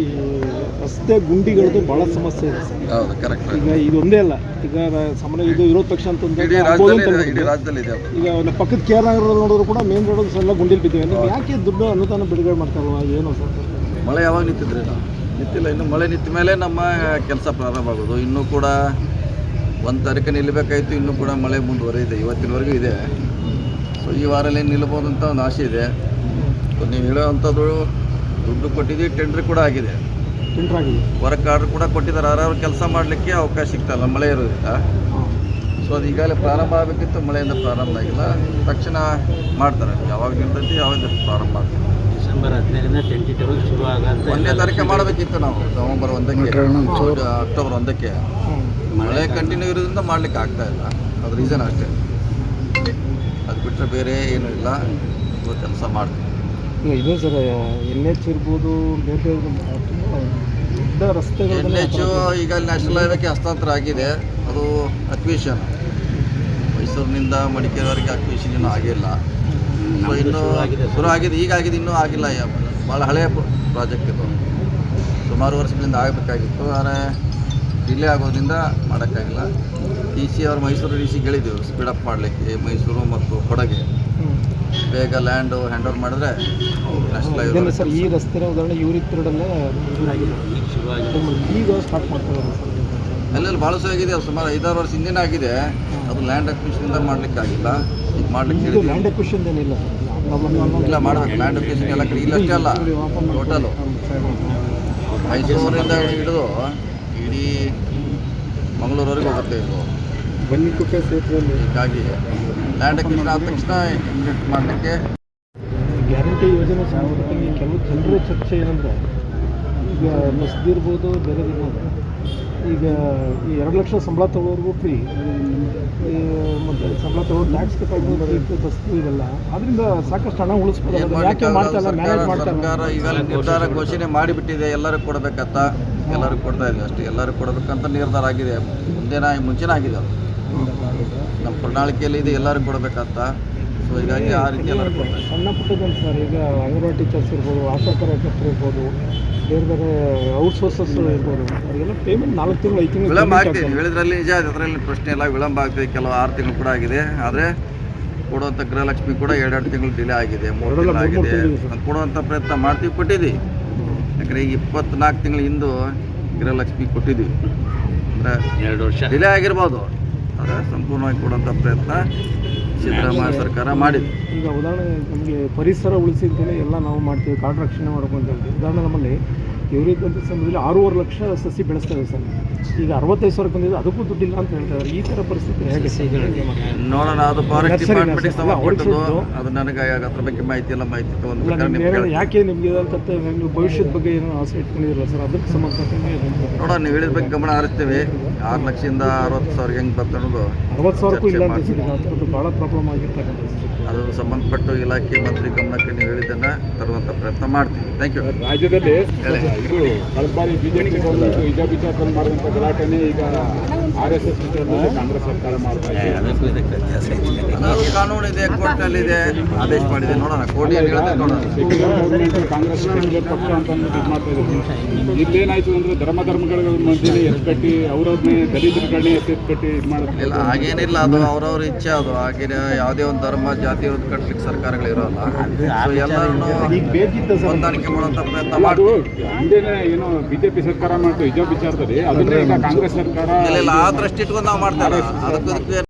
ಈ ರಸ್ತೆ ಗುಂಡಿಗಳದ್ದು ಬಹಳ ಸಮಸ್ಯೆ ಇದೆ. ಸರ್ ಹೌದು ಕರೆಕ್ಟ್ ಈಗ ಇದೊಂದೇ ಒಂದೇ ಅಲ್ಲ. ಈಗ ಸಾಮಾನ್ಯ ಇದು ವಿರೋಧ ತಕ್ಷಣ ಅಂತಂದ್ರೆ ಇಡೀ ಆಗ್ಬೋದು ರಾಜ್ಯದಲ್ಲಿ ಅಂತ ಇದೆ, ಇಡೀ ರಾಜ್ಯದಲ್ಲಿ ಇದೆ ಅದು. ಈಗ ನಮ್ಮ ಪಕ್ಕದ ಕೆ ಆರ್ ನಗರದಲ್ಲಿ ನೋಡಿದ್ರು ಕೂಡ ಮೇನ್ ರೋಡ್ ಎಲ್ಲ ಗುಂಡಿಲ್ ಬಿದ್ದಿವೆ. ನೀವು ಯಾಕೆ ದುಡ್ಡು ಅನುದಾನ ಬಿಡುಗಡೆ ಮಾಡ್ತಾರಲ್ವ ಏನು ಸರ್? ಮಳೆ ಯಾವಾಗ ನಿಂತಿದ್ರಿ? ನಾವು ನಿಂತಿಲ್ಲ ಇನ್ನು ಮಳೆ ನಿಂತ ಮೇಲೆ ನಮ್ಮ ಕೆಲಸ ಪ್ರಾರಂಭ ಆಗೋದು. ಇನ್ನೂ ಕೂಡ ಒಂದು ತಾರೀಕು ನಿಲ್ಲಬೇಕಾಯ್ತು ಇನ್ನೂ ಕೂಡ ಮಳೆ ಮುಂದುವರೆದಿದೆ ಇವತ್ತಿನವರೆಗೂ ಇದೆ. ಸೊ ಈ ವಾರಲ್ಲಿ ನಿಲ್ಬೋದು ಅಂತ ಒಂದು ಆಸೆ ಇದೆ. ಸೊ ನೀವು ಹೇಳೋವಂಥದ್ದು ದುಡ್ಡು ಕೊಟ್ಟಿದ್ದೀವಿ ಟೆಂಡ್ರ್ ಕೂಡ ಆಗಿದೆ. ಟೆಂಡರ್ ಆಗಿದೆ. ವರ್ಕ್ ಆರ್ಡರ್ ಕೂಡ ಕೊಟ್ಟಿದ್ದಾರೆ. ಯಾರು ಕೆಲಸ ಮಾಡಲಿಕ್ಕೆ ಅವಕಾಶ ಸಿಗ್ತಲ್ಲ ಮಳೆ ಇರೋದಿಲ್ಲ ಸೊ ಅದು ಈಗಾಗಲೇ ಪ್ರಾರಂಭ ಆಗಬೇಕಿತ್ತು ಮಳೆಯಿಂದ ಪ್ರಾರಂಭ ಆಗಿಲ್ಲ. ತಕ್ಷಣ ಮಾಡ್ತಾರೆ. ಯಾವಾಗ ನಿಲ್ತೈತಿ ಯಾವಾಗ ಪ್ರಾರಂಭ ಆಗ್ತದೆ ಡಿಸೆಂಬರ್ ಹದಿನೈದರಿಂದ ಟೆಂಟೇಟಿವ್ ಶುರು ಆಗಂತ ಒಂದನೇ ತಾರೀಕು ಮಾಡಬೇಕಿತ್ತು ನಾವು ನವಂಬರ್ ಒಂದಕ್ಕೆ. ಅಕ್ಟೋಬರ್ ಒಂದಕ್ಕೆ. ಮಳೆ ಕಂಟಿನ್ಯೂ ಇರೋದ್ರಿಂದ ಮಾಡ್ಲಿಕ್ಕೆ ಆಗ್ತಾ ಇಲ್ಲ. ಅದು ರೀಸನ್ ಅಷ್ಟೇ. ಅದು ಬಿಟ್ಟರೆ ಬೇರೆ ಏನೂ ಇಲ್ಲ. ಕೆಲಸ ಮಾಡ್ತೀವಿ. ಇದೆ ಸರ್ ಎನ್ ಎಚ್ ಇರ್ಬೋದು ಬೇರೆ ಬೇರೆ ತುಂಬ ದೊಡ್ಡ ಎನ್ ರಸ್ತೆಗಳು ಎಚ್ ಈಗ ನ್ಯಾಷನಲ್ ಹೈವೇಗೆ ಹಸ್ತಾಂತರ ಆಗಿದೆ. ಅದು ಅಕ್ವಿಷನ್ ಮೈಸೂರಿನಿಂದ ಮಡಿಕೇರಿವರೆಗೆ ಅಕ್ವಿಷನ್ ಇನ್ನೂ ಆಗಿಲ್ಲ. ಸೊ ಇನ್ನು ಶುರು ಆಗಿದೆ ಈಗ ಆಗಿದೆ. ಇನ್ನೂ ಆಗಿಲ್ಲ. ಭಾಳ ಹಳೆಯ ಪ್ರಾಜೆಕ್ಟ್ ಇದು. ಸುಮಾರು ವರ್ಷಗಳಿಂದ ಆಗಬೇಕಾಗಿತ್ತು. ಆದರೆ ಡಿಲೇ ಆಗೋದ್ರಿಂದ ಮಾಡೋಕ್ಕಾಗಿಲ್ಲ. ಡಿ ಸಿ ಅವರು Mysuru D C speed speed up ಮಾಡಲಿಕ್ಕೆ ಮೈಸೂರು ಮತ್ತು ಕೊಡಗೆ. ಬೇಗ ಲ್ಯಾಂಡು ಹ್ಯಾಂಡ್ ಓವರ್ ಮಾಡಿದ್ರೆ ಸರ್ ಈ ರಸ್ತೆ ಉದಾಹರಣೆ ಯೂರಿಕ್ ಪಿರಿಯಡಲ್ಲೇ ಈಗ ಸ್ಟಾರ್ಟ್ ಮಾಡ್ತಾರೆ ಅಲ್ಲೆಲ್ಲಿ ಭಾಳ ಆಗಿದೆ ಅದು ಸುಮಾರು ಐದಾರು ವರ್ಷ ಹಿಂದಿನ ಆಗಿದೆ. ಅದು ಲ್ಯಾಂಡ್ ಅಕ್ವಿಷನಿಂದ ಮಾಡ್ಲಿಕ್ಕೆ ಆಗಿಲ್ಲ. ಮಾಡ್ಲಿಕ್ಕೆ ಇದು ಹೇಳಿದ್ವಿ ಲ್ಯಾಂಡ್ ಅಕ್ವಿಷನ್ ಏನಿಲ್ಲ ಇಲ್ಲ ಮಾಡ್ಬೇಕು. ಲ್ಯಾಂಡ್ ಅಕ್ವಿಷನ್ ಎಲ್ಲ ಕಡೆ ಇಲ್ಲಷ್ಟೇ ಅಲ್ಲ. ಟೋಟಲು ಮೈಸೂರಿಂದ ಹಿಡಿದು ಇಡೀ ಮಂಗಳೂರವರೆಗೆ ಹೋಗುತ್ತೆ ಇದು ಬನ್ನಿಕುಪ್ಪೆ ಸೇತುವೆ ಹೀಗಾಗಿ ಲ್ಯಾಂಡ್ ಅಕ್ವಿಷನ್ ಆದ ತಕ್ಷಣ ಇಂಪ್ಲಿಮೆಂಟ್ ಮಾಡಲಿಕ್ಕೆ ಗ್ಯಾರಂಟಿ ಯೋಜನೆ ಸಂದರ್ಭದಲ್ಲಿ ಕೆಲವು ಜನರ ಚರ್ಚೆ ಏನಂದರೆ ಈಗ ಮಸ್ದಿರ್ಬೋದು ಬೇರೆ ಇರ್ಬೋದು ಈಗ ಈ ಎರಡು ಲಕ್ಷ ಸಂಬಳ ತಗೋರ್ಗೂ ಫ್ರೀ ಮತ್ತು ಸಂಬಳ ತಗೋ ಟ್ಯಾಕ್ಸ್ ಕಟ್ಟಾಗ ಬಸ್ ಇವೆಲ್ಲ. ಅದರಿಂದ ಸಾಕಷ್ಟು ಹಣ ಉಳಿಸ್ಬೋದು. ಯಾಕೆ ಮಾಡ್ತಾ ಇಲ್ಲ? ಮ್ಯಾನೇಜ್ ಸರ್ಕಾರ ಮಾಡ್ತಾ ಸರ್ಕಾರ ಈಗಾಗಲೇ ನಿರ್ಧಾರ ಘೋಷಣೆ ಮಾಡಿಬಿಟ್ಟಿದೆ. ಎಲ್ಲರಿಗೂ ಕೊಡಬೇಕಂತ. ಎಲ್ಲರಿಗೂ ಕೊಡ್ತಾ ಇದೆ ಅಷ್ಟೇ. ಎಲ್ಲರಿಗೂ ಕೊಡಬೇಕಂತ ನಿರ್ಧಾರ ಆಗಿದೆ. ಮುಂದೆ ಮುಂಚೆನೇ ಆಗಿದೆ ಅದು. ನಮ್ಮ ಪ್ರಣಾಳಿಕೆಯಲ್ಲಿ ಇದೆ. ಎಲ್ಲರಿಗೂ ಕೊಡಬೇಕಂತ. ಸೊ ಹೀಗಾಗಿ ಆ ರೀತಿ ಸಣ್ಣ ಪುಟ್ಟದಂತ ಸರ್ ಈಗ ಅಂಗನವಾಡಿ ಟೀಚರ್ಸ್ ಇರ್ಬೋದು ಆಶಾ ಕಾರ್ಯಕರ್ತರು ಇರ್ಬೋದು ಬೇರೆ ಬೇರೆ ಔಟ್ಸೋರ್ಸಸ್ ಇರ್ಬೋದು ಅವರಿಗೆಲ್ಲ ಪೇಮೆಂಟ್ ನಾಲ್ಕು ತಿಂಗಳು ಐದು ತಿಂಗಳು ವಿಳಂಬ ಆಗ್ತಿದೆ. ಹೇಳಿದ್ರಲ್ಲಿ ನಿಜ ಅದರಲ್ಲಿ ಪ್ರಶ್ನೆ ಇಲ್ಲ ವಿಳಂಬ ಆಗ್ತಿದೆ ಕೆಲವು ಆರು ತಿಂಗಳು ಕೂಡ ಆಗಿದೆ. ಆದರೆ ಕೊಡುವಂಥ ಗೃಹಲಕ್ಷ್ಮಿ ಕೂಡ ಎರಡೆರಡು ತಿಂಗಳು ಡಿಲೇ ಆಗಿದೆ ಮೂರು ತಿಂಗಳು ಆಗಿದೆ. ಕೊಡುವಂಥ ಪ್ರಯತ್ನ ಮಾಡ್ತೀವಿ ಕೊಟ್ಟಿದ್ವಿ ಯಾಕಂದರೆ ಈಗ ಇಪ್ಪತ್ನಾಲ್ಕು ತಿಂಗಳ ಹಿಂದೆ ಗೃಹಲಕ್ಷ್ಮಿ ಕೊಟ್ಟಿದ್ವಿ ಅಂದರೆ ಎರಡು ವರ್ಷ. ಡಿಲೇ ಆಗಿರ್ಬೋದು. ಆದರೆ ಸಂಪೂರ್ಣವಾಗಿ ಕೊಡುವಂಥ ಪ್ರಯತ್ನ ಸಿದ್ದರಾಮಯ್ಯ ಸರ್ಕಾರ ಮಾಡಿದೆ. ಈಗ ಉದಾಹರಣೆ ನಮಗೆ ಪರಿಸರ ಉಳಿಸಿ ಉಳಿಸಿದ್ದೇನೆ ಎಲ್ಲ ನಾವು ಮಾಡ್ತೀವಿ ಕಾಡು ರಕ್ಷಣೆ ಮಾಡ್ಕೊಂತೇವೆ ಅಂತ ಹೇಳ್ತೀವಿ. ಉದಾಹರಣೆ ನಮ್ಮಲ್ಲಿ ಇವರಿದ್ದಂಥ ಸಮಯದಲ್ಲಿ ಆರೂವರೆ ಲಕ್ಷ ಸಸಿ ಬೆಳೆಸ್ತಾರೆ ಸರ್. ಈಗ ಅರವತ್ತೈದು ಸಾವಿರ ಬಂದಿದೆ ಅದಕ್ಕೂ ದುಡ್ಡಿಲ್ಲ ಅಂತ ಹೇಳ್ತಾರೆ ಈ ಥರ ಪರಿಸ್ಥಿತಿ ಹೇಗೆ? ನೋಡೋಣ ಅದು ಫಾರೆಸ್ಟ್ ಡಿಪಾರ್ಟ್ಮೆಂಟ್ಗೆ ಅದು ನನಗೆ ಅದ್ರ ಬಗ್ಗೆ ಮಾಹಿತಿ ಎಲ್ಲ ಮಾಹಿತಿ ಯಾಕೆ ನಿಮಗೆ ಇದಂತ ನೀವು ಭವಿಷ್ಯದ ಬಗ್ಗೆ ಏನೋ ಆಸೆ ಇಟ್ಕೊಂಡಿರಲ್ಲ ಸರ್? ಅದಕ್ಕೆ ಸಂಬಂಧಪಟ್ಟಂಗೆ ಇದೊಂದು ನೋಡೋಣ ನೀವು ಹೇಳಿದ ಬಗ್ಗೆ ಗಮನ ಹರಿಸ್ತೀವಿ. ಆರು ಲಕ್ಷದಿಂದ ಅರವತ್ತು ಸಾವಿರ ಹೆಂಗೆ ಬರ್ತದೆ ಅನ್ನೋದು ಅರವತ್ತು ಸಾವಿರಕ್ಕೂ ಇಲ್ಲ ಅಂತ ಭಾಳ ಪ್ರಾಬ್ಲಮ್ ಆಗಿರ್ತಕ್ಕಂಥ ಅದು ಸಂಬಂಧಪಟ್ಟ ಇಲಾಖೆ ಮಂತ್ರಿ ಗಮನಕ್ಕೆ ನೀವು ಹೇಳಿದ್ದನ್ನು ತರುವಂತ ಪ್ರಯತ್ನ ಮಾಡ್ತೀವಿ ಥ್ಯಾಂಕ್ ಯು ರಾಜ್ಯದಲ್ಲಿ ಕಾನೂನು ಇದು ಗಲಾಟೆನೇ ಈಗ ಆರ್ ಎಸ್ ಎಸ್ ಕಾಂಗ್ರೆಸ್ ಸರ್ಕಾರ ಕೋರ್ಟ್ ಅಲ್ಲಿ ಕಾನೂನು ಇದೆ. ಕೋರ್ಟ್ನಲ್ಲಿ ಇದೆ ಆದೇಶ ಮಾಡಿದೆ. ನೋಡೋಣ ಕೋರ್ಟ್ ಏನು ಹೇಳಿದೆ ನೋಡೋಣ. ಕಾಂಗ್ರೆಸ್ ಪಕ್ಷ ಅಂತ ಇಲ್ಲೇನಾಯ್ತು ಅಂದ್ರೆ ಧರ್ಮ ಧರ್ಮಗಳ ಮಧ್ಯೆ ಎತ್ಕಟ್ಟಿ ಅವ್ರವ್ರನ್ನೇ ದಲಿತರುಗಳನ್ನೇ ಎತ್ತೆತ್ಕಟ್ಟಿ ಇದು ಇಲ್ಲ ಹಾಗೇನಿಲ್ಲ. ಅದು ಅವ್ರವ್ರ ಇಚ್ಛೆ ಅದು. ಹಾಗೆ ಯಾವುದೇ ಒಂದು ಧರ್ಮ ಜಾತಿ ಇರೋದು ಕಟ್ಲಿಕ್ಕೆ ಸರ್ಕಾರಗಳು ಇರೋಲ್ಲ. ಎಲ್ಲರನ್ನು ಹೊಂದಾಣಿಕೆ ಮಾಡುವಂಥ ಪ್ರಯತ್ನ ಏನೋ ಬಿಜೆಪಿ ಸರ್ಕಾರ ಮಾಡ್ತು ವಿಚಾರದಲ್ಲಿ ಕಾಂಗ್ರೆಸ್ ಸರ್ಕಾರ ಇಲ್ಲ ಆ ದೃಷ್ಟಿ ಇಟ್ಕೊಂಡು ನಾವು ಮಾಡ್ತಾ ಅದಕ್ಕೆ